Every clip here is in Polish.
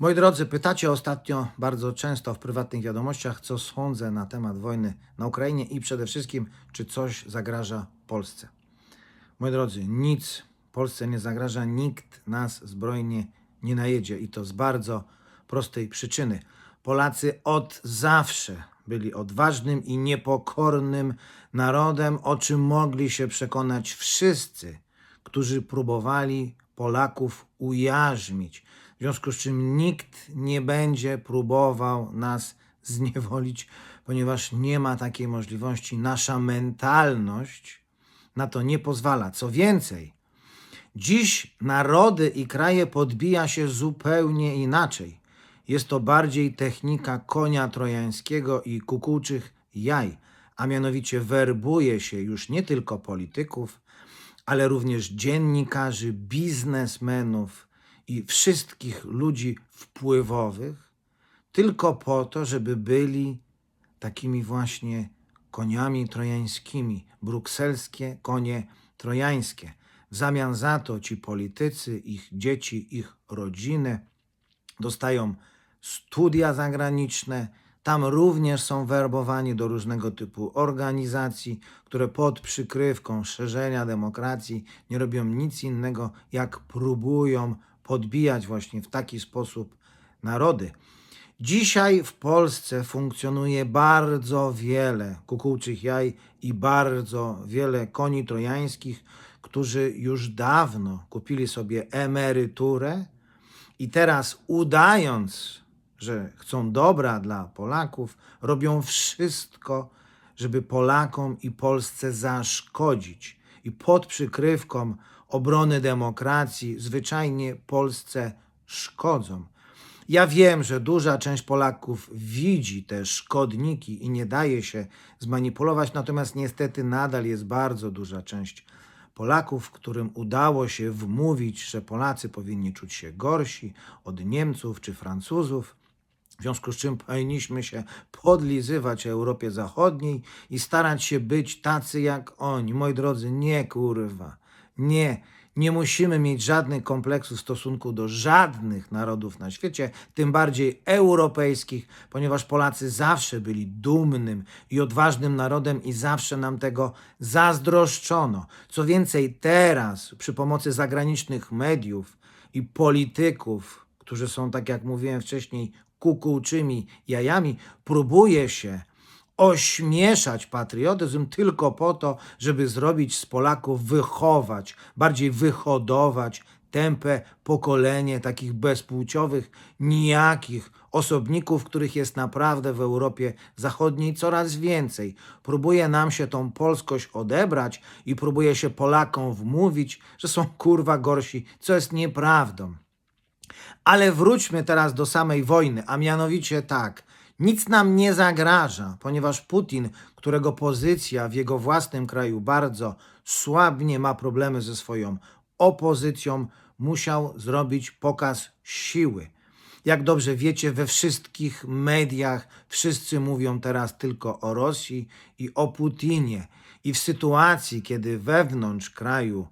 Moi drodzy, pytacie ostatnio bardzo często w prywatnych wiadomościach, co sądzę na temat wojny na Ukrainie i przede wszystkim, czy coś zagraża Polsce. Moi drodzy, nic Polsce nie zagraża, nikt nas zbrojnie nie najedzie i to z bardzo prostej przyczyny. Polacy od zawsze byli odważnym i niepokornym narodem, o czym mogli się przekonać wszyscy, którzy próbowali Polaków ujarzmić. W związku z czym nikt nie będzie próbował nas zniewolić, ponieważ nie ma takiej możliwości. Nasza mentalność na to nie pozwala. Co więcej, dziś narody i kraje podbija się zupełnie inaczej. Jest to bardziej technika konia trojańskiego i kukułczych jaj, a mianowicie werbuje się już nie tylko polityków, ale również dziennikarzy, biznesmenów i wszystkich ludzi wpływowych, tylko po to, żeby byli takimi właśnie koniami trojańskimi, brukselskie konie trojańskie. W zamian za to ci politycy, ich dzieci, ich rodziny dostają studia zagraniczne. Tam również są werbowani do różnego typu organizacji, które pod przykrywką szerzenia demokracji nie robią nic innego, jak próbują podbijać właśnie w taki sposób narody. Dzisiaj w Polsce funkcjonuje bardzo wiele kukułczych jaj i bardzo wiele koni trojańskich, którzy już dawno kupili sobie emeryturę i teraz udając, że chcą dobra dla Polaków, robią wszystko, żeby Polakom i Polsce zaszkodzić. I pod przykrywką obrony demokracji zwyczajnie Polsce szkodzą. Ja wiem, że duża część Polaków widzi te szkodniki i nie daje się zmanipulować, natomiast niestety nadal jest bardzo duża część Polaków, którym udało się wmówić, że Polacy powinni czuć się gorsi od Niemców czy Francuzów. W związku z czym powinniśmy się podlizywać Europie Zachodniej i starać się być tacy jak oni. Moi drodzy, nie kurwa. Nie. Nie musimy mieć żadnych kompleksów w stosunku do żadnych narodów na świecie, tym bardziej europejskich, ponieważ Polacy zawsze byli dumnym i odważnym narodem i zawsze nam tego zazdroszczono. Co więcej, teraz przy pomocy zagranicznych mediów i polityków, którzy są, tak jak mówiłem wcześniej, kukułczymi jajami, próbuje się ośmieszać patriotyzm tylko po to, żeby zrobić z Polaków wychować, bardziej wyhodować tępe pokolenie takich bezpłciowych, nijakich osobników, których jest naprawdę w Europie Zachodniej coraz więcej. Próbuje nam się tą polskość odebrać i próbuje się Polakom wmówić, że są kurwa gorsi, co jest nieprawdą. Ale wróćmy teraz do samej wojny, a mianowicie tak. Nic nam nie zagraża, ponieważ Putin, którego pozycja w jego własnym kraju bardzo słabnie ma problemy ze swoją opozycją, musiał zrobić pokaz siły. Jak dobrze wiecie, we wszystkich mediach wszyscy mówią teraz tylko o Rosji i o Putinie. I w sytuacji, kiedy wewnątrz kraju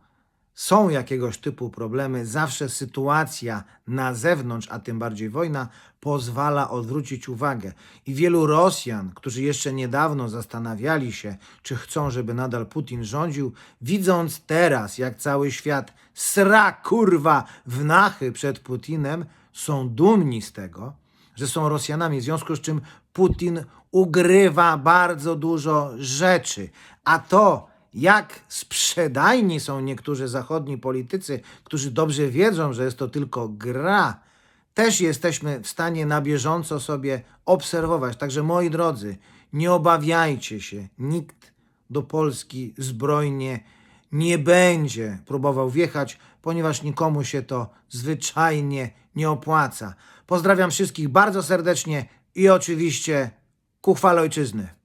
są jakiegoś typu problemy, zawsze sytuacja na zewnątrz, a tym bardziej wojna, pozwala odwrócić uwagę. I wielu Rosjan, którzy jeszcze niedawno zastanawiali się, czy chcą, żeby nadal Putin rządził, widząc teraz, jak cały świat sra kurwa w nachy przed Putinem, są dumni z tego, że są Rosjanami, w związku z czym Putin ugrywa bardzo dużo rzeczy. A to, jak sprzedajni są niektórzy zachodni politycy, którzy dobrze wiedzą, że jest to tylko gra, też jesteśmy w stanie na bieżąco sobie obserwować. Także moi drodzy, nie obawiajcie się, nikt do Polski zbrojnie nie będzie próbował wjechać, ponieważ nikomu się to zwyczajnie nie opłaca. Pozdrawiam wszystkich bardzo serdecznie i oczywiście ku chwale ojczyzny.